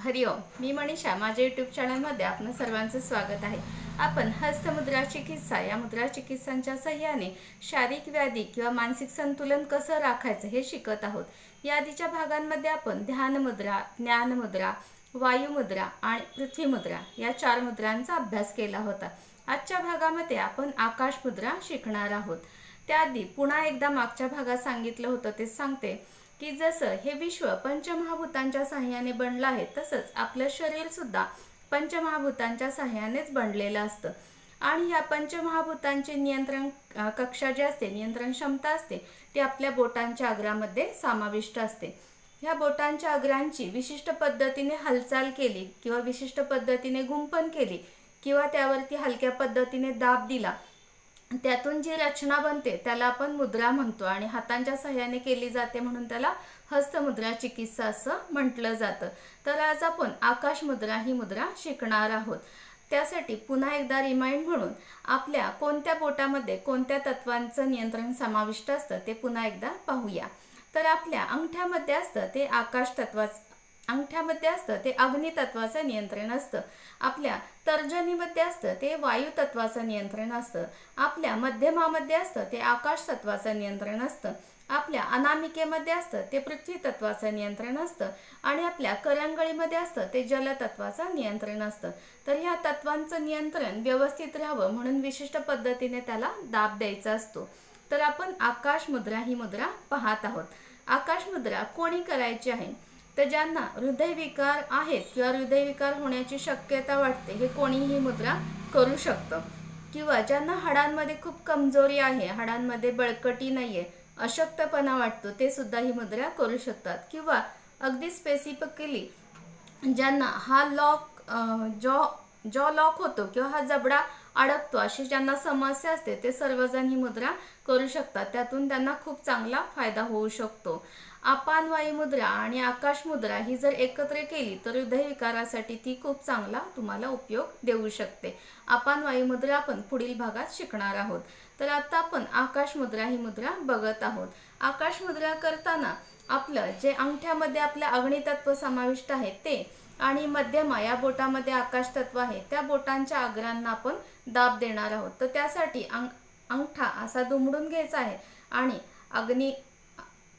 हरिओम मी मनीषा. माझ्या यूट्यूब चॅनलमध्ये आपलं सर्वांचं स्वागत आहे. आपण हस्तमुद्रा चिकित्सा या मुद्रा चिकित्सांच्या सहाय्याने शारीरिक व्याधी किंवा मानसिक संतुलन कसं राखायचं हे शिकत आहोत. या आधीच्या भागांमध्ये आपण ध्यान मुद्रा ज्ञान मुद्रा वायुमुद्रा आणि पृथ्वी मुद्रा या चार मुद्रांचा अभ्यास केला होता. आजच्या भागामध्ये आपण आकाश मुद्रा शिकणार आहोत. त्याआधी पुन्हा एकदा मागच्या भागात सांगितलं होतं ते सांगते. की जसं हे विश्व पंचमहाभूतांच्या साह्याने बनलं आहे तसंच आपलं शरीर सुद्धा पंचमहाभूतांच्या साह्यानेच बनलेलं असतं. आणि ह्या पंचमहाभूतांचे नियंत्रण कक्षा जी असते नियंत्रण क्षमता असते ती आपल्या बोटांच्या अग्रामध्ये समाविष्ट असते. ह्या बोटांच्या अग्रांची विशिष्ट पद्धतीने हालचाल केली किंवा विशिष्ट पद्धतीने गुंपन केली किंवा त्यावरती हलक्या पद्धतीने दाब दिला त्यातून जी रचना बनते त्याला आपण मुद्रा म्हणतो आणि हातांच्या सहाय्याने केली जाते म्हणून त्याला हस्तमुद्रा चिकित्सा असं म्हटलं जातं. तर आज आपण आकाश मुद्रा ही मुद्रा शिकणार आहोत. त्यासाठी पुन्हा एकदा रिमाइंड म्हणून आपल्या कोणत्या बोटामध्ये कोणत्या तत्वांचं नियंत्रण समाविष्ट असतं ते पुन्हा एकदा पाहूया. तर आपल्या अंगठ्यामध्ये असतं ते आकाश तत्वाचं अंगठ्यामध्ये असतं ते अग्नितत्वाचं नियंत्रण असतं. आपल्या तर्जनीमध्ये असतं ते वायुतत्वाचं नियंत्रण असतं. आपल्या मध्यमामध्ये असतं ते आकाश तत्वाचं नियंत्रण असतं. आपल्या अनामिकेमध्ये असतं ते पृथ्वी तत्वाचं नियंत्रण असतं. आणि आपल्या करंगळीमध्ये असतं ते जलतत्वाचं नियंत्रण असतं. तर ह्या तत्वांचं नियंत्रण व्यवस्थित राहावं म्हणून विशिष्ट पद्धतीने त्याला दाब द्यायचा असतो. तर आपण आकाश मुद्रा ही मुद्रा पाहत आहोत. आकाश मुद्रा कोणी करायची आहे? तर ज्यांना हृदयविकार आहेत किंवा हृदयविकार होण्याची शक्यता वाटते हे कोणीही मुद्रा करू शकतं. किंवा ज्यांना हाडांमध्ये खूप कमजोरी आहे हाडांमध्ये बळकटी नाही आहे अशक्तपणा वाटतो ते सुद्धा ही मुद्रा करू शकतात. किंवा अगदी स्पेसिफिकली ज्यांना हा लॉक जॉ जॉ लॉक होतो किंवा हा जबडा अडकतो. अशी ज्यांना समस्या असते ते सर्वजण ही मुद्रा करू शकतात. त्यातून त्यांना खूप चांगला फायदा होऊ शकतो. अपानवायी मुद्रा आणि आकाश मुद्रा ही जर एकत्र केली तर हृदयविकारासाठी ती खूप चांगला तुम्हाला उपयोग देऊ शकते. अपानवायी मुद्रा आपण पुढील भागात शिकणार आहोत. तर आता आपण आकाश मुद्रा ही मुद्रा बघत आहोत. आकाश मुद्रा करताना आपलं जे अंगठ्यामध्ये आपलं अग्नितत्व समाविष्ट आहे ते आणि मध्यमा या बोटामध्ये आकाश तत्व आहे त्या बोटांच्या आग्रांना आपण दाब देणार आहोत. तर त्यासाठी अंग अंगठा असा दुमडून घ्यायचा आहे आणि अग्नी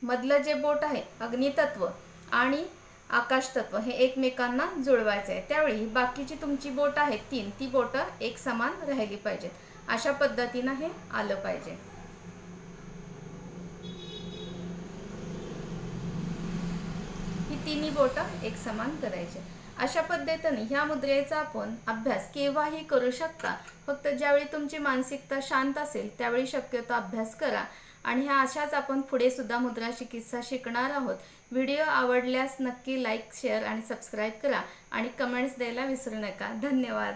मधलं जे बोट आहे अग्नितत्व आणि आकाश तत्व हे एकमेकांना जुळवायचं आहे. त्यावेळी बाकीची तुमची बोट आहेत तीन ती बोटं एक समान राहिली पाहिजेत. अशा पद्धतीनं हे आलं पाहिजे. तिन्ही बोटं एक समान करायचे. अशा पद्धतीने ह्या मुद्रेचा आपण अभ्यास केव्हाही करू शकता. फक्त ज्यावेळी तुमची मानसिकता शांत असेल त्यावेळी शक्यतो अभ्यास करा. आणि ह्या अशाच आपण पुढे सुद्धा मुद्रा चिकित्सा शिकणार आहोत. व्हिडिओ आवडल्यास नक्की लाईक शेअर आणि सबस्क्राईब करा. आणि कमेंट्स द्यायला विसरू नका. धन्यवाद.